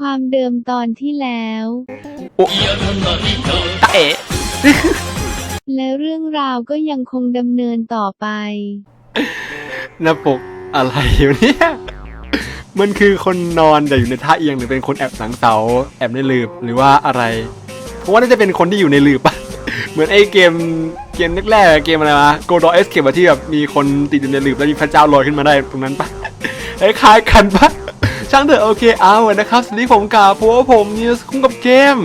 ความเดิมตอนที่แล้วตาเอ๋และเรื่องราวก็ยังคงดำเนินต่อไป หน้าปกอะไรอยู่เนี่ย มันคือคนนอนแต่อยู่ในท่าเอียงหรือเป็นคนแอบหลังเสาแอบในหลืบหรือว่าอะไร เพราะว่าน่าจะเป็นคนที่อยู่ในหลืบปะ เหมือนไอ้เกมเกมแรกๆเกมอะไรวะโกดอเอสเกมที่แบบมีคนติดอยู่ในหลืบแล้วมีพระเจ้าลอยขึ้นมาได้ตรงนั้นปะคล้ายๆกันปะ ช่างเถอะโอเคเอานะครับสวัสดีผมกาเพราะว่าผมนิวส์คุ้มกับเกม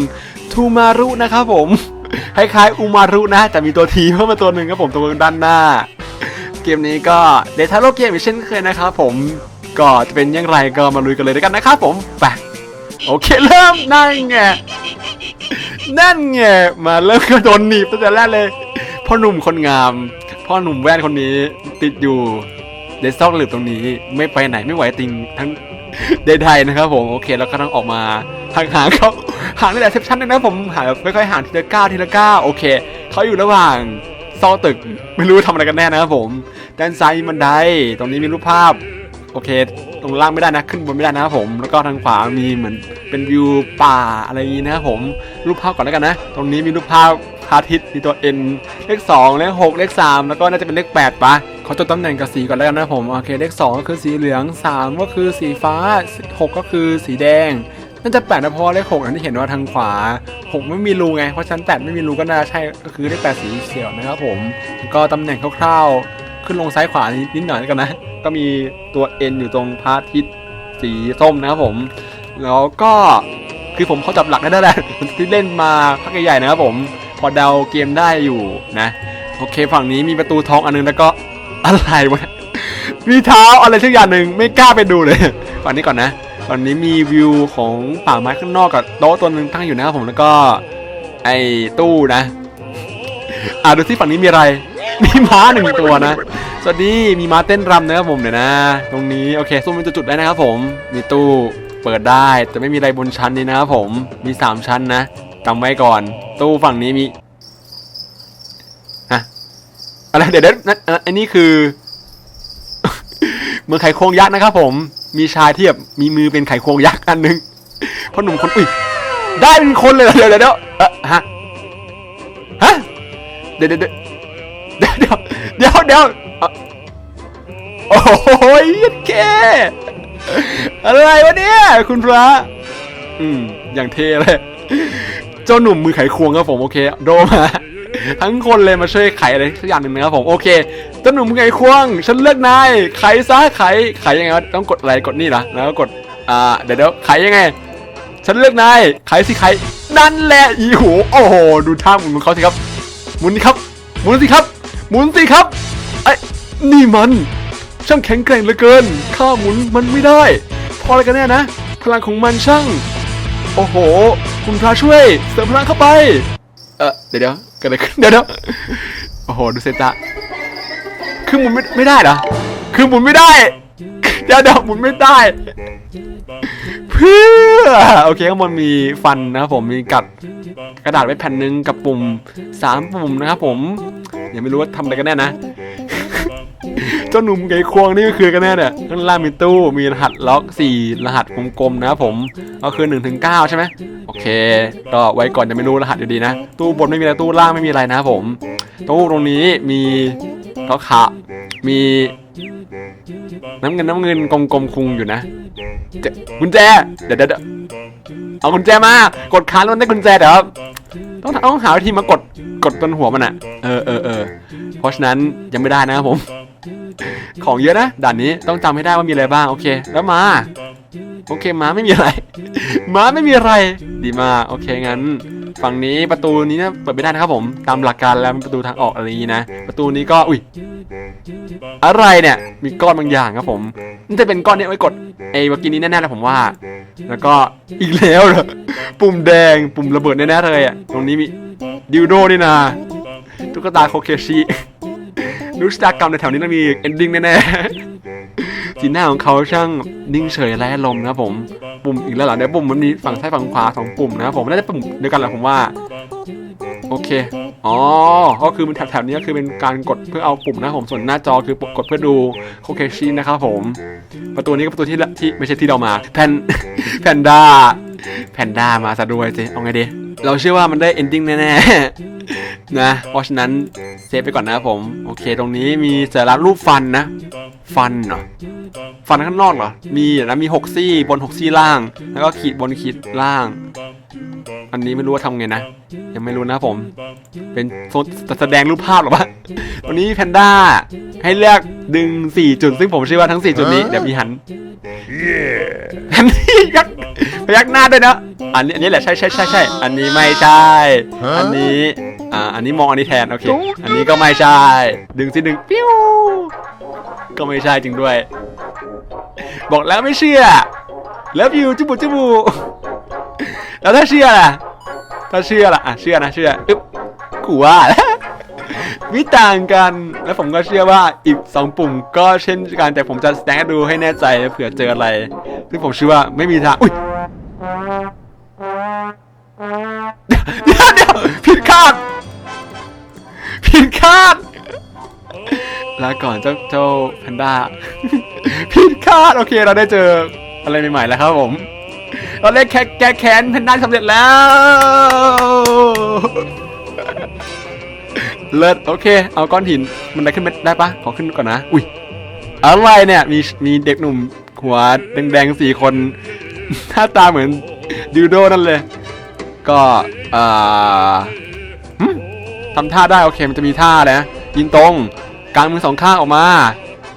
ทูมารุนะครับผมคล้ายๆอุมารุนะแต่มีตัวทีเพิ่มมาตัวหนึ่งครับผมตรงด้านหน้า เกมนี้ก็เดทาโลเกมอีกเช่นเคยนะครับผมก็จะเป็นยังไรก็มาลุยกันเลยด้วยกันนะครับผมไปโอเคเริ่มนั่นไงนั่นไงมาเริ่มก็โดนหนีบตั้งแต่แรกเลยพ่อหนุ่มคนงาม พ่อหนุ่มแว่นคนนี้ติดอยู่ในซอกหลืบตรงนี้ไม่ไปไหนไม่ไหวติงทั้ง ใดๆนะครับผมโอเคแล้วก็ต้องออกมาห่างๆเขาห่างในแต่เซปชั่นนึงนะผมห่างแบบค่อยๆห่างทีละก้าวทีละก้าวโอเคเขาอยู่ระหว่างซอกตึกไม่รู้ทำอะไรกันแน่นะครับผมด้านซ้ายมีบันไดตรงนี้มีรูปภาพโอเค ตรงล่างไม่ได้นะ ขึ้นบนไม่ได้นะครับผม แล้วก็ทางขวามีเหมือนเป็นวิวป่าอะไรอย่างนี้นะครับผม รูปภาพก่อนแล้วกันนะ ตรงนี้มีรูปภาพ พระอาทิตย์มีตัว N เลข2เลข6เลข3แล้วก็น่าจะเป็นเลข8ปะเขาจดตำแหน่งกับสีก่อนแล้วกันนะผมโอเคเลข 2 ก็คือสีเหลือง 3 ก็คือสีฟ้า 6 ก็คือสีแดงน่าจะแปดนะเพราะเลขหกนั้นที่เห็นว่าทางขวาหกไม่มีรูไงเพราะฉะนันแปดไม่มีรูก็น่าใช่ก็คือเลขแปดสีเขียวนะครับผมก็ตำแหน่งคร่าวๆ ขึ้นลงซ้ายขวานิดหน่อยกันนะ ก็มีตัว N อยู่ตรงพระอาทิตย์สีส้มนะครับผม แล้วก็คือผมเขาจับหลักได้แล้วที่เล่นมาพักใหญ่ๆนะครับผม พอเดาเกมได้อยู่นะโอเคฝั่งนี้มีประตูทองอันนึงแล้วก็อะไรวะมีเท้าอะไรสักอย่างหนึ่งไม่กล้าไปดูเลยฝั่งนี้ก่อนนะตอนนี้มีวิวของป่าไม้ข้างนอกกับโต๊ะตัวหนึงตั้งอยู่นะครับผมแล้วก็ไอ้ตู้นะ อ่าดูที่ฝั่งนี้มีอะไร มีม้าหนึ่งตัวนะ สวัสดีมีม้าเต้นรำนะครับผมเดี๋ยวนะ ตรงนี้โอเคซูมเป็นจุดๆได้นะครับผม มีตู้เปิดได้แต่ไม่มีอะไรบนชั้นนี้นะครับผม มีสามชั้นนะ จำไว้ก่อน ตู้ฝั่งนี้มีฮะอะไรเดี๋ยวเดี๋ยวอันนี้คือ เมืองไขควงยักษ์นะครับผม มีชายที่แบบมีมือเป็นไขควงยักษ์อันหนึงพ่อหนุ่มคนอุ้ยได้เป็นคนเลยเดี๋ยวเดี๋ยวเดี๋ยวเอ่อฮะฮะเดี๋ยวเดี๋ยวเดี๋ยวเดี๋ยวเดี๋ยวเดี๋ยวเดี๋ยวเอ่อโอ้ยแกอะไรวะเนี่ยคุณพระ อืม อย่างเท่เลย เจ้าหนุ่มมือไขควงครับผมโอเคโดมาทั้งคนเลยมาช่วยไขอะไรสักอย่างหนึ่งนะครับผมโอเคเจ้าหนุ่มมือไขควง ฉันเลือกนายไขซะไขไขยังไงวะต้องกดอะไรกดนี่เหรอแล้วก็กดอ่าเดี๋ยวเดี๋ยวไขยังไง ฉันเลือกนายไขสิไขนั่นแหละอีโหโอ้โหดูท่าหมุนของเขาสิครับหมุนสิครับหมุนสิครับหมุนสิครับไอ้นี่มันช่างแข็งแกร่งเหลือเกิน ข้าหมุนมันไม่ได้พราะอะไรกันแน่นะ พลังของมันช่าง โอ้โห คุณพระช่วย เสริมพลังเข้าไป เออเดี๋ยวเดี๋ยวเกิดอะไรขึ้นเดี๋ยวเดี๋ยวโอ้โหดูเซตะคือหมุนไม่ไม่ได้เหรอคือหมุนไม่ได้เดี๋ยวเดี๋ยวหมุนไม่ได้เพื่อโอเคข้างบนมีฟันนะครับผมมีกัดกระดาษไว้แผ่นหนึ่งกับปุ่มสามปุ่มนะครับผมยังไม่รู้ว่าทำอะไรกันแน่นะ เจ้าหนุ่มไก่ควงนี่ก็คือกันแน่เนี่ยข้างล่างมีตู้มีรหัสล็อก 4 รหัสกลมๆนะครับผมก็คือ1ถึง9ใช่ไหมโอเค ก็ไว้ก่อนจะไม่รู้รหัสอยู่ดีนะ ตู้บนไม่มีอะไรตู้ล่างไม่มีอะไรนะครับผม ตู้ตรงนี้มีล็อกขะมีน้ำเงินน้ำเงินกลมๆคุงอยู่นะกุญแจเดี๋ยวเดี๋ยวเดี๋ยวเอากุญแจมากดค้างแล้วมันได้กุญแจเดี๋ยวต้องต้องหาวิธีมากดกดบนหัวมันอะ เออเออเออเพราะฉะนั้นยังไม่ได้นะครับผม ของเยอะนะด่านนี้ต้องจำให้ได้ว่ามีอะไรบ้างโอเค แล้วมาโอเคม้าไม่มีอะไร ม้าไม่มีอะไร ดีมากโอเคงั้น ฝั่งนี้ประตูนี้นะเปิดไม่ได้นะครับผมตามหลักการแล้วเป็นประตูทางออกอะไรนี้นะ ประตูนี้ก็อุ้ยอะไรเนี่ยมีก้อนบางอย่างครับผมนี่จะเป็นก้อนนี้ไว้กดไอ้เมื่อกี้นี้แน่ๆเลยผมว่า แล้วก็อีกแล้วเหรอปุ่มแดงปุ่มระเบิดแน่ๆเลยอะตรงนี้มีดิวโดนี่นาตุ๊กตาโคเคชิ รู้ชะตากรรมในแถวนี้ต้องมีเอนดิ้งแน่ๆสีหน้าของเขาช่างนิ่งเฉยไร้อารมณ์นะครับผม ปุ่มอีกแล้วเหรอเดี๋ยวปุ่มมันมีฝั่งซ้ายฝั่งขวาสองปุ่มนะครับผมน่าจะปุ่มเดียวกันแหละผมว่า โอเค อ๋อ ก็คือมันแถบๆนี้ก็คือเป็นการกดเพื่อเอาปุ่มนะครับผมส่วนหน้าจอคือกดเพื่อดูโคเคชินะครับผม ประตูนี้ก็ประตูที่ละที่ไม่ใช่ที่เรามา แพนแพนด้าแพนด้ามาซะด้วยสิเอาไงดี เราเชื่อว่ามันได้เอนดิ้งแน่ๆ นะ เพราะฉะนั้นเซฟไปก่อนนะครับผม โอเค ตรงนี้มีสัญลักษณ์รูปฟันนะ ฟันเหรอ ฟันข้างนอกเหรอ มีนะมีหกซี่บนหกซี่ล่าง แล้วก็ขีดบนขีดล่าง อันนี้ไม่รู้ว่าทำไงนะ ยังไม่รู้นะครับผม เป็นโซนแสดงรูปภาพหรอวะวันนี้แพนด้าให้เลือกดึง 4 จุด ซึ่งผมเชื่อว่าทั้ง 4 จุดนี้เดี๋ยวมีหันอันนี้ยักพยักหน้าด้วยนะ อันนี้อันนี้แหละใช่ใช่ใช่ใช่อันนี้ไม่ใช่ อันนี้อ่าอันนี้มองอันนี้แทนโอเคอันนี้ก็ไม่ใช่ ดึงสิดึงปิ้วก็ไม่ใช่จริงด้วย บอกแล้วไม่เชื่อแล้ววิวจุบุจุบุแล้วถ้าเชื่อล่ะถ้าเชื่อล่ะอะเชื่อนะเชื่ออึ๊บกูว่าแล้วไม่ต่างกัน แล้วผมก็เชื่อว่าอีกสองปุ่มก็เช่นกัน แต่ผมจะแสดงให้ดูให้แน่ใจเผื่อเจออะไร ซึ่งผมเชื่อว่าไม่มีทาง อุ้ย เดี๋ยวเดี๋ยวผิดคาด ผิดคาดลาก่อนเจ้าเจ้าแพนด้า ผิดคาด โอเคเราได้เจออะไรใหม่ๆแล้วครับผม เราเล่นแค่แก้แค้นแพนด้าสำเร็จแล้วเลิศโอเค เอาก้อนหินมันได้ขึ้นไปได้ปะขอขึ้นก่อนนะ อุ้ยอะไรเนี่ย มีมีเด็กหนุ่มหัวแดงๆสี่คนหน้าตาเหมือน ดิวโดนั่นเลย ก็อ่อหึทำท่าได้โอเคมันจะมีท่านะยิงตรงกางมือสองข้างออกมา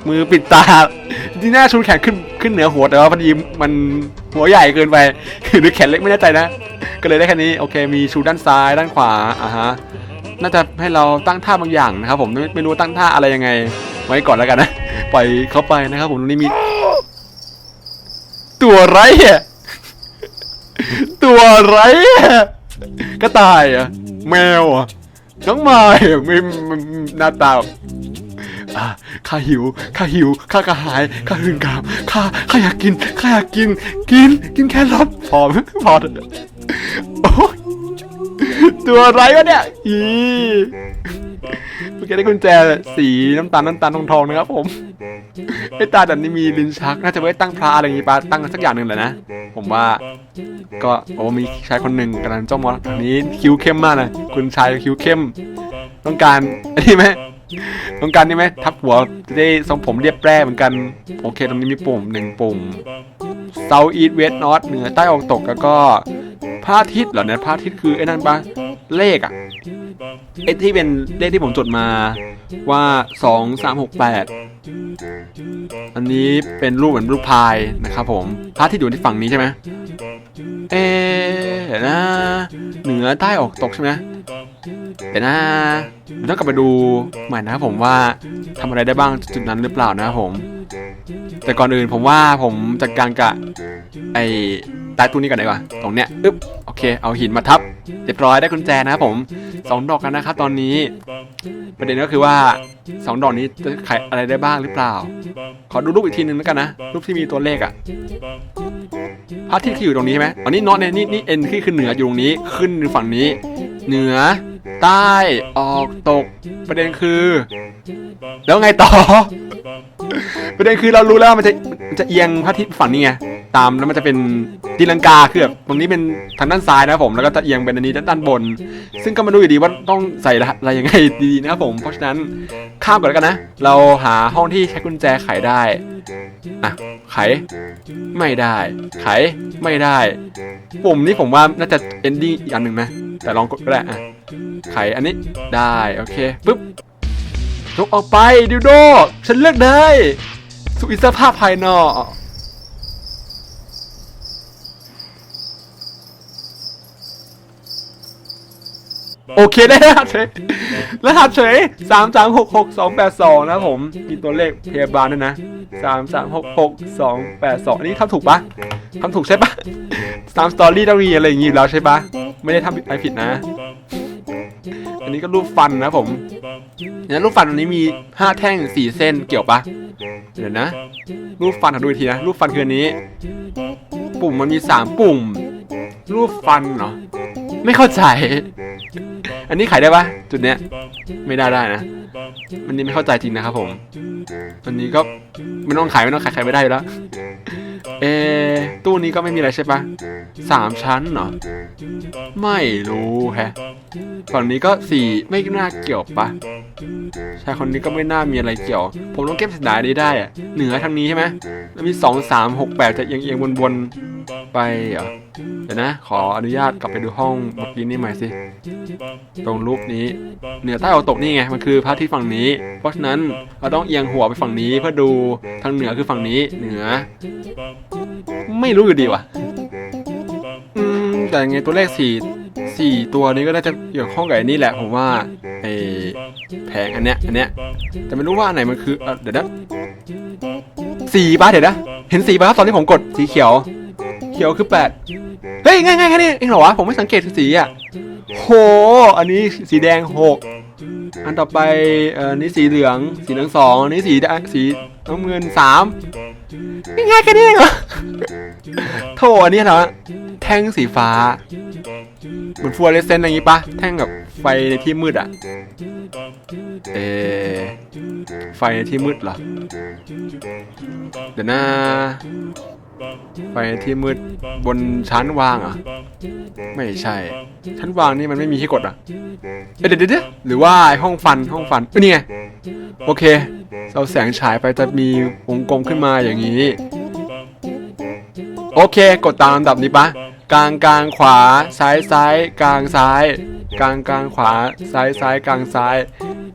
มือปิดตาที่หน้าชูแขนขึ้นขึ้นเหนือหัวแต่ว่าพอดีมันหัวใหญ่เกินไปหรือแขนเล็กไม่แน่ใจนะ ก็เลยได้แค่นี้โอเค มีชูด้านซ้ายด้านขวาอะฮะน่าจะให้เราตั้งท่าบางอย่างนะครับผมไม่รู้ตั้งท่าอะไรยังไง ไว้ก่อนแล้วกันนะ ปล่อยเข้าไปนะครับผมตรงนี้มี ตัวไรอะ ตัวอะไรอะกระต่ายอะแมวอะน้องม้อะไม่ไม่หน้าตาแบบอะข้าหิวข้าหิวข้ากระหายข้าหืนกามข้าข้าอยากกินข้าอยากกิน กินกินแค่รสพอไหมพอเถอะโอ้ยตัวอะไรวะเนี่ยอีเมื่อกี้ได้กุญแจสีน้ำตาลน้ำตาลทองทองๆนะครับผม ไอ้ตาดันนี่มีลิ้นชักน่าจะไว้ตั้งพระอะไรอย่างงี้ปะตั้งสักอย่างหนึ่งแหละนะ ผมว่าก็โอ้มีชายคนหนึ่งกำลังจ้องมองทางนี้คิ้วเข้มมากนะคุณชายคิ้วเข้ม ต้องการอันนี้ไหมต้องการนี่ไหมทับหัวจะได้ทรงผมเรียบแปร่เหมือนกัน โอเคตรงนี้มีปุ่มหนึ่งปุ่ม South East West North เหนือใต้ออกตกแล้วก็พระอาทิตย์เหรอเนี่ยพระอาทิตย์คือไอ้นั่นปะ เลขอะไอที่เป็นเลขที่ผมจดมาว่าสองสามหกแปดอันนี้เป็นรูปเหมือนรูปพายนะครับผมพระอาทิตย์อยู่ที่ฝั่งนี้ใช่ไหมเอ๊ะเดี๋ยนะ เหนือใต้ออกตกใช่ไหมเดี๋ยนะต้องกลับไปดูใหม่นะครับผมว่าทำอะไรได้บ้างจุดนั้นหรือเปล่านะครับผม แต่ก่อนอื่นผมว่าผมจัดการกับไอ ใต้ตู้นี้ก่อนดีกว่าตรงเนี้ยอึ๊บโอเค เอาหินมาทับเรียบร้อยได้กุญแจนะครับผมสองดอกกันนะครับตอนนี้ ประเด็นก็คือว่าสองดอกนี้จะไขอะไรได้บ้างหรือเปล่า ขอดูรูปอีกทีหนึ่งแล้วกันนะรูปที่มีตัวเลขอะพระอาทิตย์คืออยู่ตรงนี้ใช่ไหมอันนี้น็อตเนี่ยนี่นี่เอ็นที่คือเหนืออยู่ตรงนี้ขึ้นฝั่งนี้ เหนือ ใต้ออกตกประเด็นคือ แล้วไงต่อ ประเด็นคือเรารู้แล้วมันจะ จะเอียงพระอาทิตย์ฝั่งนี้ไงตามแล้วมันจะเป็นตีลังกาคือแบบตรงนี้เป็นทางด้านซ้ายนะครับผมแล้วก็จะเอียงเป็นอันนี้ด้านบน ซึ่งก็มาดูอยู่ดีว่าต้องใส่รหัสอะไรยังไงดีนะครับผมเพราะฉะนั้นข้ามก่อนแล้วกันนะ เราหาห้องที่ใช้กุญแจไขได้อะไขไม่ได้ ไขไม่ได้ปุ่มนี้ผมว่าน่าจะเอนดิ้งอีกอันหนึ่งนะแต่ลองกดก็ได้อะไขอันนี้ได้โอเคปุ๊บจกออกไปดิวโดฉันเลือกได้ สุอิสรภาพภายนอก โอเคได้รหัสเฉยรหัสเฉยสามสามหกหกสองแปดสองนะผม มีตัวเลขพยาบาลด้วยนะสามสามหกหกสองแปดสองอันนี้ทำถูกปะทำถูกใช่ปะตามสตอรี่ต้องมีอะไรอย่างงี้อยู่แล้วใช่ปะไม่ได้ทำอะไรผิดนะ อันนี้ก็รูปฟันนะผมเนี่ยรูปฟันตรงนี้มีห้าแท่งสี่เส้นเกี่ยวปะ เดี๋ยวนะ รูปฟันขอดูอีกทีนะ รูปฟันคืออันนี้ ปุ่มมันมีสามปุ่ม รูปฟันเนาะไม่เข้าใจ อันนี้ขายได้ปะจุดเนี้ย ไม่ได้ได้นะ มันนี้ไม่เข้าใจจริงนะครับผม อันนี้ก็ไม่ต้องขายไม่ต้องขายขายไม่ได้อยู่แล้ว เอ ตู้นี้ก็ไม่มีอะไรใช่ปะสามชั้นเหรอ ไม่รู้แฮะฝั่งนี้ก็สี่ไม่น่าเกี่ยวปะชายคนนี้ก็ไม่น่ามีอะไรเกี่ยว ผมต้องเก็บสนานี้ได้อะเหนือทางนี้ใช่ไหมแล้วมีสองสามหกแปดจะเอียงเอียงบนวนๆไปเหรอ เดี๋ยวนะ ขออนุญาตกลับไปดูห้องเมื่อกี้นี่ใหม่สิ ตรงรูปนี้ เหนือใต้ออกตกนี่ไง มันคือพระอาทิตย์ฝั่งนี้ เพราะฉะนั้นเราต้องเอียงหัวไปฝั่งนี้เพื่อดูทางเหนือคือฝั่งนี้ เหนือ ไม่รู้อยู่ดีว่ะอืมแต่ยังไงตัวเลขสี่สี่ตัวนี้ก็น่าจะเกี่ยวข้องกับไอ้นี่แหละผมว่าไอ้แผงอันเนี้ยอันเนี้ยแต่ไม่รู้ว่าอันไหนมันคือเออเดี๋ยวนะสีป่ะเดี๋ยวนะ เห็นสีป่ะครับตอนที่ผมกดสีเขียว เขียวคือแปด เฮ้ยง่ายๆแค่นี้เองเหรอวะผมไม่สังเกตสีอะโหอันนี้สีแดงหกอันต่อไปเอ่อนี่สีเหลือง สีเหลืองสองอันนี้สีสีน้ำเงินสามง่ายแค่นี้เองเหรอโถอันนี้เหรอแท่งสีฟ้าเหมือนฟลูออเรสเซนต์อะไรอย่างงี้ปะแท่งกับไฟในที่มืดอะเออไฟในที่มืดเหรอเดี๋ยวนะ ไฟในที่มืดบนชั้นวางอะ ไม่ใช่ ชั้นวางนี่มันไม่มีให้กดอะเอ้ยเดี๋ยวเดี๋ยวเดี๋ยวหรือว่าห้องฟันห้องฟันเอ้ยนี่ไงโอเค เราแสงฉายไปจะมีวงกลมขึ้นมาอย่างนี้ โอเค กดตามลำดับนี้ปะกลางกลางขวาซ้ายซ้ายกลางซ้าย กลางกลางขวาซ้ายซ้ายกลางซ้าย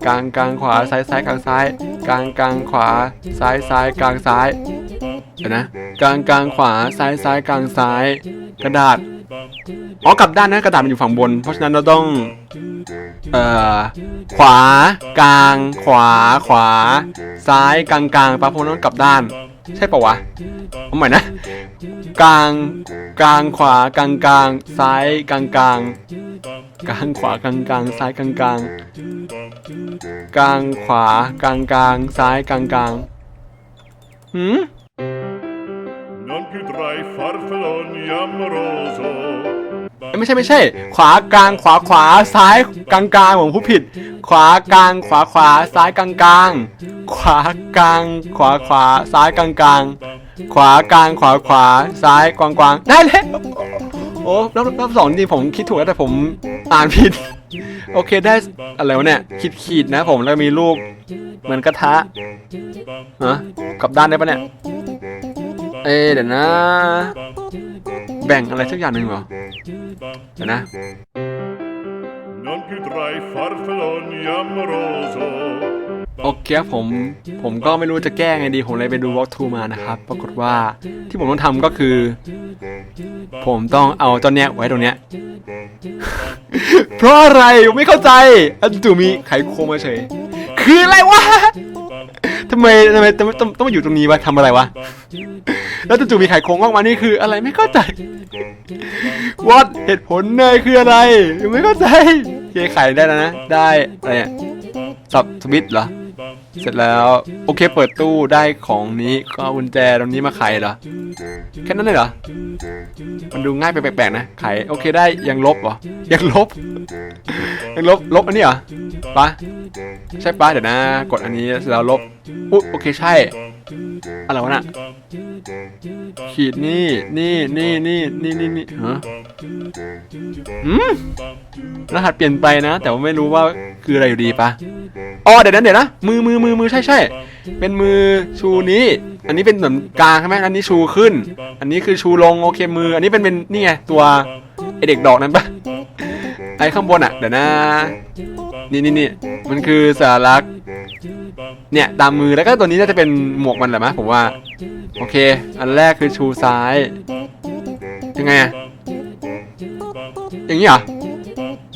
กลางกลางขวาซ้ายซ้ายกลางซ้าย กลางกลางขวาซ้ายซ้ายกลางซ้ายเดี๋ยวนะ กลางกลางขวาซ้ายซ้ายกลางซ้าย กระดาษอ๋อกลับด้านนะกระดาษมันอยู่ฝั่งบน เพราะฉะนั้นเราต้องเอ่อขวา กลาง ขวา ขวา ซ้ายกลางกลางปะเพราะนั้นกลับด้าน ใช่ปะวะเอาใหม่นะ กลางกลางขวากลางกลางซ้ายกลางกลางกลางขวากลางกลางซ้ายกลางกลางกลางขวากลางกลางซ้ายกลางกลางหืม ไม่ใช่ไม่ใช่ ขวากลางขวาขวาซ้ายกลางกลางผมผู้ผิด ขวากลางขวาขวาซ้ายกลางกลางขวากลางขวาขวาซ้ายกลางกลางขวากลางขวาขวาซ้ายกวางกวางได้แล้วโอ้รอบรอบสองจริงผมคิดถูกแล้วแต่ผมอ่านผิด โอเคได้อะไรวะเนี่ยขีดขีดนะผมแล้วมีลูกเหมือนกระทะฮะกลับด้านได้ปะเนี่ย เอะเดี๋ยวนะ แบ่งอะไรสักอย่างหนึ่งเหรอ เดี๋ยวนะ Non più tra i farfalloni amoroso โอเคครับผม ผมก็ไม่รู้จะแก้ไงดี ผมเลยไปดู walk through มานะครับ ปรากฏว่าที่ผมต้องทำก็คือ ผมต้องเอาเจ้าเนี้ยไว้ตรงเนี้ย เพราะอะไรผมไม่เข้าใจอันจู่มีไขควงมาเฉย คืออะไรวะ ทำไมทำไมต้องต้องต้องมาอยู่ตรงนี้วะทำอะไรวะ แล้วจู่ๆมีไข่โควงออกมานี่คืออะไรไม่เข้าใจวัดเหตุผลเนยคืออะไรยังไม่เข้าใจเคไข่ได้แล้วนะ ได้อะไรเนี่ยสับสวิตช์เหรอ เสร็จแล้ว โอเคเปิดตู้ได้ของนี้ก็เอากุญแจตรงนี้มาไขเหรอ แค่นั้นเลยเหรอ มันดูง่ายไปแปลกๆนะไขโอเคได้ยังลบเหรอ ยังลบ ยังลบลบอันนี้เหรอปะใช่ปะเดี๋ยวนะ กดอันนี้เสร็จแล้วลบ อุ๊ยโอเคใช่ อะไรวะน่ะขีดนี่ นี่นี่นี่นี่นี่นี่ฮะอืมรหัสเปลี่ยนไปนะ แต่ว่าไม่รู้ว่าคืออะไรอยู่ดีปะอ๋อเดี๋ยวนั้นเดี๋ยวนะ มือมือมือมือใช่ใช่ เป็นมือชูนี้ อันนี้เป็นเหมือนกลางใช่ไหมอันนี้ชูขึ้น อันนี้คือชูลงโอเคมือ อันนี้เป็นเป็นนี่ไงตัวไอเด็กดอกนั้นปะไอข้างบนอะ เดี๋ยวนะ นี่นี่นี่มันคือสารักษ เนี่ยตามมือแล้วก็ตัวนี้น่าจะเป็นหมวกมันแหละมั้ยผมว่า โอเค อันแรกคือชูซ้าย ยังไงอะอย่างนี้เหรอ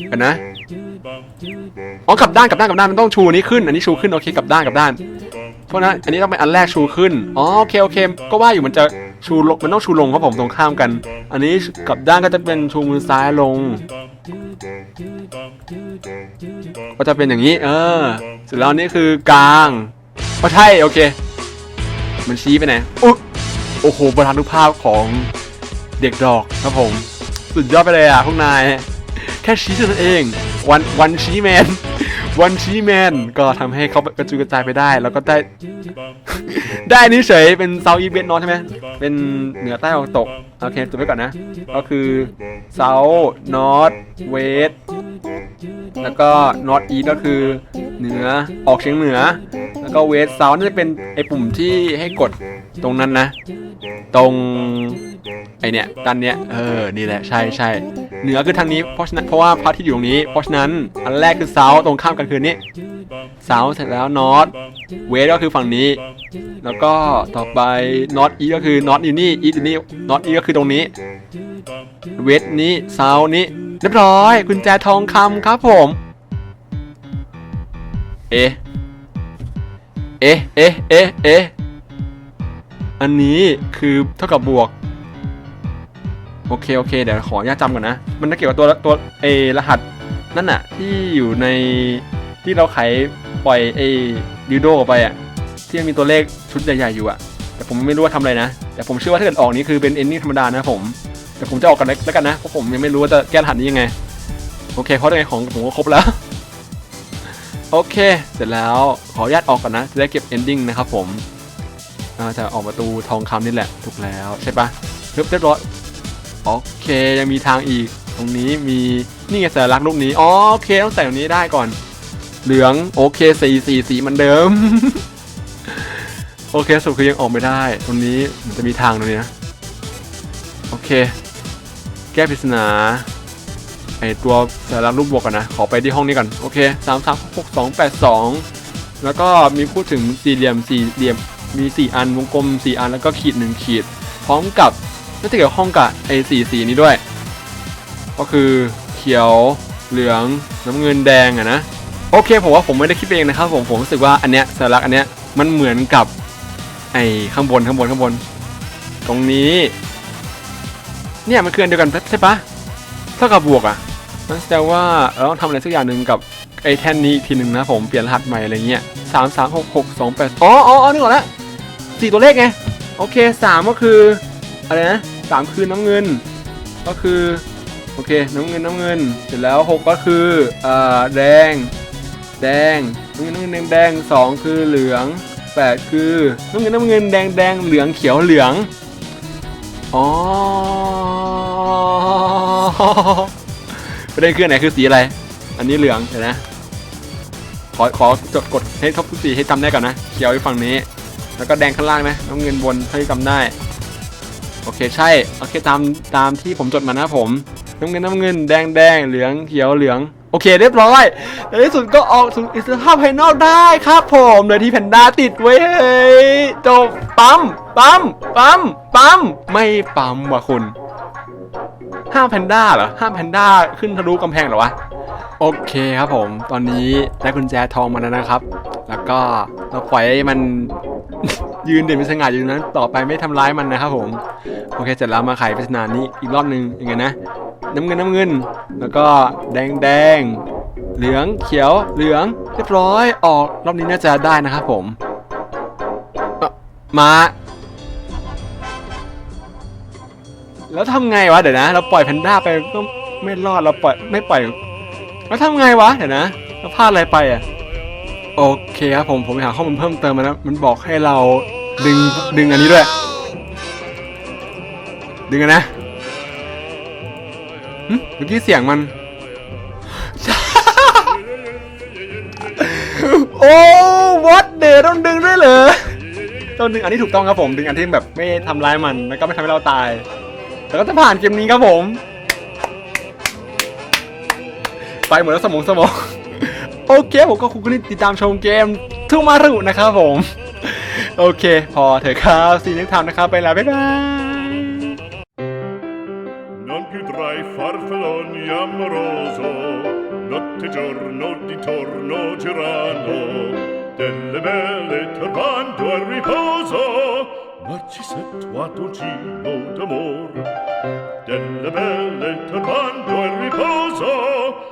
เห็นนะอ๋อกลับด้านกลับด้านกลับด้านมันต้องชูนี้ขึ้น อันนี้ชูขึ้นโอเคกลับด้านกลับด้านเพราะนั้นอันนี้ต้องเป็นอันแรกชูขึ้นอ๋อโอเคโอเค ก็ว่าอยู่มันจะชูลงมันต้องชูลงครับผมตรงข้ามกัน อันนี้กลับด้านก็จะเป็นชูมือซ้ายลง ก็จะเป็นอย่างนี้ เออเสร็จแล้วอันนี่คือกลางก็ใช่โอเค มันชี้ไปไหนอุ๊ยโอ้โหประธานุภาพของเด็กดอกครับผม สุดยอดไปเลยอะพวกนาย แค่ชี้เท่านั้นเอง วันวันชี้แมน วันชีแมนก็ทำให้เขากระจุยกระจายไปได้ แล้วก็ได้ ได้นี่เฉยเป็นเซาอีเวนนอใช่ไหมเป็นเหนือใต้ออกตก โอเคจดไว้ก่อนนะ ก็คือเซาท์นอตเวสแล้วก็นอตอีก็คือเหนือออกเฉียงเหนือ แล้วก็เวสเซาท์น่าจะเป็นไอปุ่มที่ให้กดตรงนั้นนะ ตรงไอเนี้ยด้านเนี้ยเออนี่แหละใช่ใช่เหนือคือทางนี้เพราะฉะนั้นเพราะว่าพระที่อยู่ตรงนี้เพราะฉะนั้นอันแรกคือเซาตรงข้ามกันคือนี้เซาเสร็จแล้วนอตเวสก็คือฝั่งนี้ แล้วก็ต่อไปนอตอีก็คือนอตอยู่นี่อีอยู่นี่นอตอีก็คือตรงนี้ เวสนี้เซานี้เรียบร้อยกุญแจทองคำครับผม เอ๊ะเอ๊ะเอ๊ะเอ๊ะเอันนี้คือเท่ากับบวก โอเคโอเคเดี๋ยวขออนุญาตจำก่อนนะ มันจะเกี่ยวกับตัวตัวเอรหัสนั่นน่ะที่อยู่ในที่เราไขปล่อยเอดิวโดออกไปอะที่มันมีตัวเลขชุดใหญ่ๆอยู่อะ แต่ผมไม่รู้ว่าทำอะไรนะ แต่ผมเชื่อว่าถ้าเกิดออกนี้คือเป็นเอนนิ่งธรรมดานะผมแต่ผมจะออกกันแล้วกันนะเพราะผมยังไม่รู้ว่าจะแก้รหัสนี้ยังไง โอเคเพราะในของผมก็ครบแล้วโอเค เสร็จแล้วขออนุญาตออกก่อนนะ จะได้เก็บ ending นะครับผม อ่าจะออกประตูทองคำนี่แหละถูกแล้วใช่ปะเรียบเรียบร้อยโอเคยังมีทางอีก ตรงนี้มีนี่ไงสัญลักษณ์รูปนี้อ๋อโอเคต้องใส่ตรงนี้ได้ก่อน เหลืองโอเคสีสีสีมันเดิม โอเคสุดคือยังออกไม่ได้ ตรงนี้มันจะมีทางตรงนี้นะโอเค แก้ปริศนาไอตัวสัญลักรูปบวกก่อนนะ ขอไปที่ห้องนี้ก่อน โอเคสามสามหกสองแปดสองแล้วก็มีพูดถึงสี่เหลี่ยมสี่เหลี่ยม มีสี่อันวงกลมสี่อันแล้วก็ขีดหนึ่งขีด พร้อมกับน่าจะเกี่ยวข้องกับไอ้สีสีนี้ด้วย ก็คือเขียวเหลืองน้ำเงินแดงอะนะโอเคผมว่าผมไม่ได้คิดเองนะครับผมผมรู้สึกว่าอันเนี้ยสัญลักษณ์อันเนี้ยมันเหมือนกับไอ้ข้างบนข้างบนข้างบน ตรงนี้ เนี่ยมันคืออันเดียวกันใช่ปะเท่ากับบวกอะมันแสดงว่าเราต้องทำอะไรสักอย่างหนึ่งกับไอ้แท่นนี้อีกทีหนึ่งนะผมเปลี่ยนรหัสใหม่อะไรเงี้ยสามสามหกหกสองแปดอ๋ออ๋ออ๋อนึกออกแล้ว สี่ตัวเลขไง โอเคสามก็คือ อะไรนะสามคือน้ำเงิน ก็คือ โอเค น้ำเงินน้ำเงิน เสร็จแล้วหกก็คืออ่อแดง แดงน้ำเงินน้ำเงินแดงแดงสองคือเหลืองแปดคือน้ำเงินน้ำเงินแดงแดงเหลืองเขียวเหลืองอ๋อประเด็นคืออันไหนคือสีอะไร อันนี้เหลืองเดี๋ยวนะ ขอขอจดกดให้ครบทุกสีให้จำได้ก่อนนะ เขียวอยู่ฝั่งนี้ แล้วก็แดงข้างล่างนะน้ำเงินบนเท่าที่จำได้ โอเคใช่ โอเคตามตามที่ผมจดมานะผม น้ำเงินน้ำเงินแดงแดงเหลืองเขียวเหลือง โอเคเรียบร้อยในที่สุดก็ออกสู่อิสรภาพภายนอกได้ครับผมโดยที่แพนด้าติดไว้เฮ้ยจบปั๊มปั๊มปั๊มปั๊มไม่ปั๊มว่ะคุณห้ามแพนด้าเหรอห้ามแพนด้าขึ้นทะลุกำแพงเหรอวะ โอเคครับผม ตอนนี้ได้กุญแจทองมาแล้วนะครับ แล้วก็เราปล่อยมันยืนเด่นเป็นสง่าอยู่นั้น ต่อไปไม่ทำร้ายมันนะครับผม โอเคเสร็จแล้วมาไขปริศนานี้อีกรอบหนึงยังไงนะ น้ำเงินน้ำเงิน แล้วก็แดงแดง เหลืองเขียวเหลืองเรียบร้อยออกรอบนี้น่าจะได้นะครับผมมาแล้วทำไงวะเดี๋ยวนะ เราปล่อยแพนด้าไปก็ไม่รอดเราปล่อยไม่ปล่อย แล้วทำไงวะ เดี๋ยวนะเราพลาดอะไรไปอะ โอเคครับผม ผมไปหาข้อมูลเพิ่มเติมมาแล้วมันบอกให้เราดึงดึงอันนี้ด้วย ดึงกันนะเมื่อกี้เสียงมัน โอ้วัดเดต้องดึงด้วยเหรอ ต้องดึงอันนี้ถูกต้องครับผม ดึงอันที่แบบไม่ทำร้ายมัน แล้วก็ไม่ทำให้เราตาย แล้วก็จะผ่านเกมนี้ครับผม ไปหมดแล้วสมองสมอง โอเคผมก็คุณก็ติดตามชมเกมทุกมารุนะครับผม โอเค พอเถอะครับซีนิทามนะครับ ไปแล้ว บ๊ายบาย Non più tra i farfalloni amoroso, notte e giorno di torno girano, delle belle turbando al riposo, Narcisetto a dolcino d'amor, delle belle turbando al riposo,